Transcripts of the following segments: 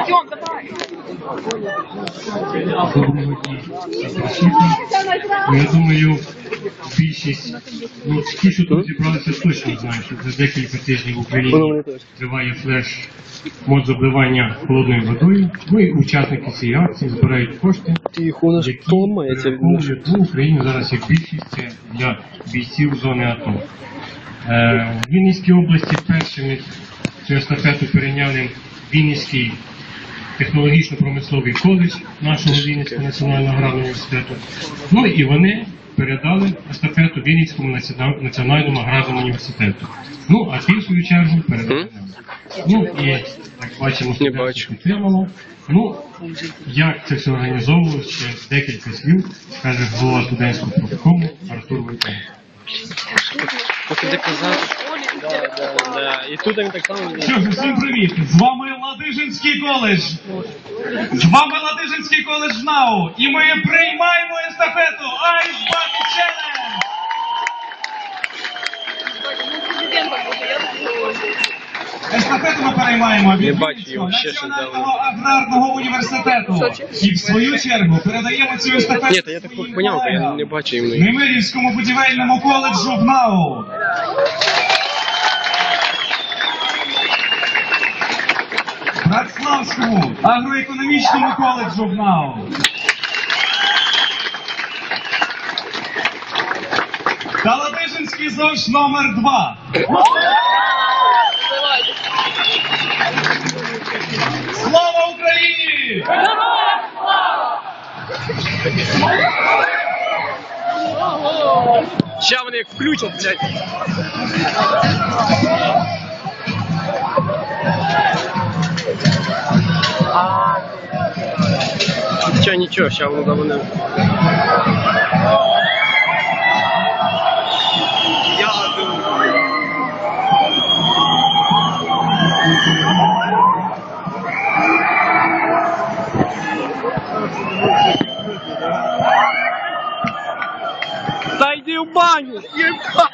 Идем, давай. Я думаю, більшість, ну ті, що тут зібралися, точно знають, що за декілька тижнів в Україні триває флеш мод забливання холодною водою. Ну і учасники цієї акції збирають кошти, які перераховують ну, в Україні зараз як більшість це для бійців зони АТО. Е, в Вінницькій області першими цю естафету перейняли Вінницький технологічно-промисловий коледж нашого Вінницького національного аграрного університету. Ну і вони передали естафету Вінницькому національному аграрному університету. Ну, а ті, свою чергу, передали нам. Ну і як бачимо, студентство бачу. підтримало. Ну, як це все організовувалося, ще декілька слів скаже голова студентського профкому Артур Войтенко. Поки де Да, І тут він так само. Що ж, всім привіт! З вами Ладижинський коледж. З вами Ладижинський коледж НАУ. І ми приймаємо естафету Ice Bucket Challenge! Естафету ми переймаємо від Вінницького Національного аграрного університету. І в свою чергу передаємо цю естафету Ні, та я так своїм поняв, я колегам. не бачу іменно. Немирівському будівельному коледжу в НАУ. Братславському агроекономічному коледжу в НАУ. Та Ладижинський ЗОЖ номер 2. Слава Україні! Ща вони як включать, блядь. Нічого, нічого, ща воно да вони. Я думаю. Та йди в баню! Что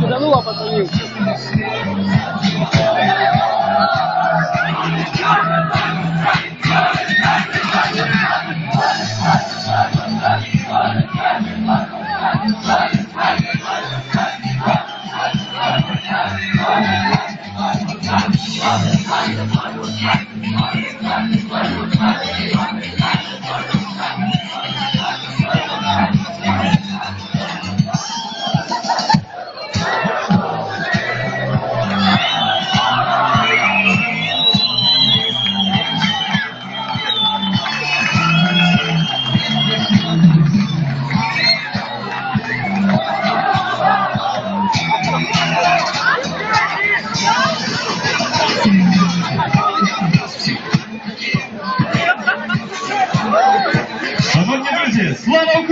Киданула пацанів. Шановні друзі, Слава